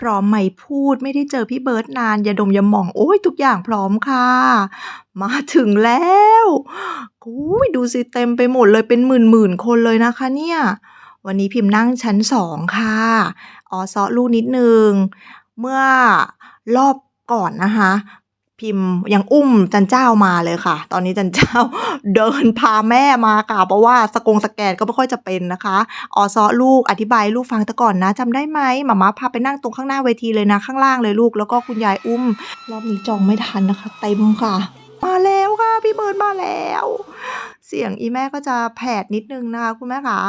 พร้อมไหมพูด ไม่ได้เจอพี่เบิร์ตนานอย่าดมอย่าหมองโอ้ยทุกอย่างพร้อมค่ะ มาถึงแล้วโอ้ยดูสิเต็มไปหมดเลยเป็นหมื่นหมื่นคนเลยนะคะเนี่ย วันนี้พิมพ์นั่งชั้นสองค่ะออซอลูกนิดนึง เมื่อรอบก่อนนะคะ พิมพ์ยังอุ้มจันเจ้ามาเลยค่ะ ตอนนี้จันเจ้าเดินพาแม่มาค่ะ เพราะว่าสกงสแกนก็ไม่ค่อยจะเป็นนะคะออซอลูกอธิบายลูกฟังแต่ก่อนนะจำได้ไหมหมาม่าพาไปนั่งตรงข้างหน้าเวทีเลยนะข้างล่างเลยลูก แล้วก็คุณยายอุ้ม รอบนี้จองไม่ทันนะคะ เต็มค่ะ มาแล้วค่ะ พี่เบิร์ดมาแล้ว เสียงอีแม่ก็จะแผดนิดนึงนะคะคุณแม่คะ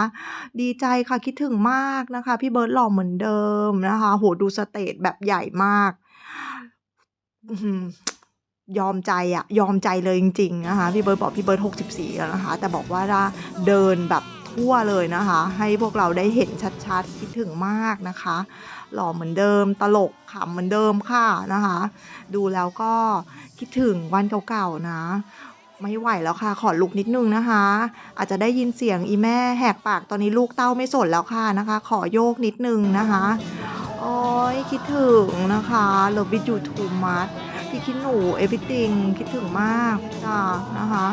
ดีใจค่ะคิดถึงมากนะคะ พี่เบิร์ดหล่อเหมือนเดิมนะคะ โหดูสเตจแบบใหญ่มาก ยอมใจอะยอมใจเลยจริงๆนะคะพี่เบิร์ดบอกพี่เบิร์ด64 แล้วนะคะ แต่บอกว่าเดินแบบทั่วเลยนะคะ ให้พวกเราได้เห็นชัดๆ คิดถึงมากนะคะ หล่อเหมือนเดิม ตลกขำเหมือนเดิมค่ะนะคะ ดูแล้วก็คิดถึงวันเก่าๆนะไม่ไหวแล้วค่ะ ขอลุกนิดนึงนะคะ อาจจะได้ยินเสียงอีแม่แหกปากตอนนี้ลูกเต้าไม่สนแล้วค่ะนะคะ ขอโยกนิดนึงนะคะ โอ้ยคิดถึงนะคะ Love you too much พี่คิดหนู everything คิดถึงมากจ้านะคะ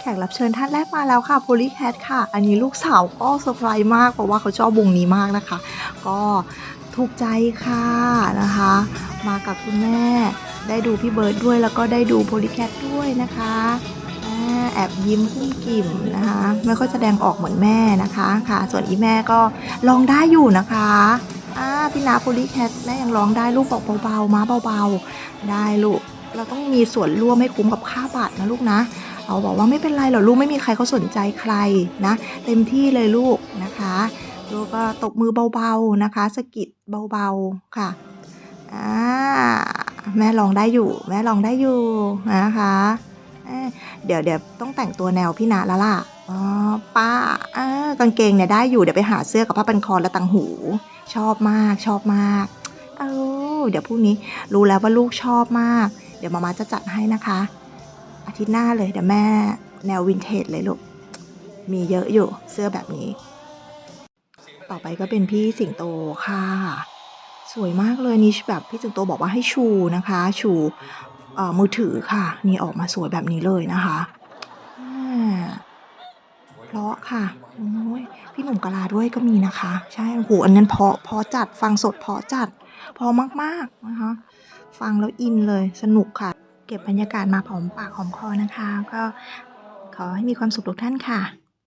แขกรับเชิญท่านแรกมาแล้วค่ะ p o l y Cat ค่ะ อันนี้ลูกสาวก็เซอร์ไพรส์มาก เพราะว่าเขาชอบวงนี้มากนะคะ ก็ถูกใจค่ะนะคะ มากับคุณแม่ ได้ดูพี่เบิร์ดด้วยแล้วก็ได้ดู p o l y Cat ด้วยนะคะอ่แอบยิ้มกุ้มกิ่มนะคะ ไม่ค่อยแสดงออกเหมือนแม่นะคะค่ะ ส่วนอีแม่ก็ร้องได้อยู่นะคะ อ่าพี่นา p o l y Cat แม่ยังร้องได้ลูกบอกเบาๆ มาเบาๆ ได้ลูก เราต้องมีส่วนร่วมให้คุ้มกับค่าบัตรนะลูกนะเราบอกว่าไม่เป็นไรหรอกลูกไม่มีใครเขาสนใจใครนะ เต็มที่เลยลูกนะคะลูกก็ตบมือเบาๆนะคะสกิดเบาๆค่ะอ่าแม่ลองได้อยู่ แม่ลองได้อยู่นะคะเเดี๋ยวเดี๋ยวต้องแต่งตัวแนวพี่นาแล้วล่ะ อ๋อป้าอ่ากางเกงเนี่ยได้อยู่เดี๋ยวไปหาเสื้อกับผ้าพันคอและตังหู ชอบมากชอบมากเออเดี๋ยวพรุ่งนี้รู้แล้วว่าลูกชอบมาก เดี๋ยวมามาจะจัดให้นะคะ อาทิตย์หน้าเลยเดี๋ยวแม่แนววินเทจเลยลูกมีเยอะอยู่เสื้อแบบนี้ ต่อไปก็เป็นพี่สิงโตค่ะ สวยมากเลยนี่แบบพี่สิงโตบอกว่าให้ชูนะคะ ชูมือถือค่ะ นี่ออกมาสวยแบบนี้เลยนะคะ พราะค่ะโอ้ยพี่หนุ่มกะลาด้วยก็มีนะคะ ใช่โอ้โหอันนั้นเพาะเพาะจัดฟังสดเพาะจัดเพาะมากๆนะคะ ฟังแล้วอินเลยสนุกค่ะ เก็บบรรยากาศมาหอมปากหอมคอนะคะ ก็ขอให้มีความสุขทุกท่านค่ะ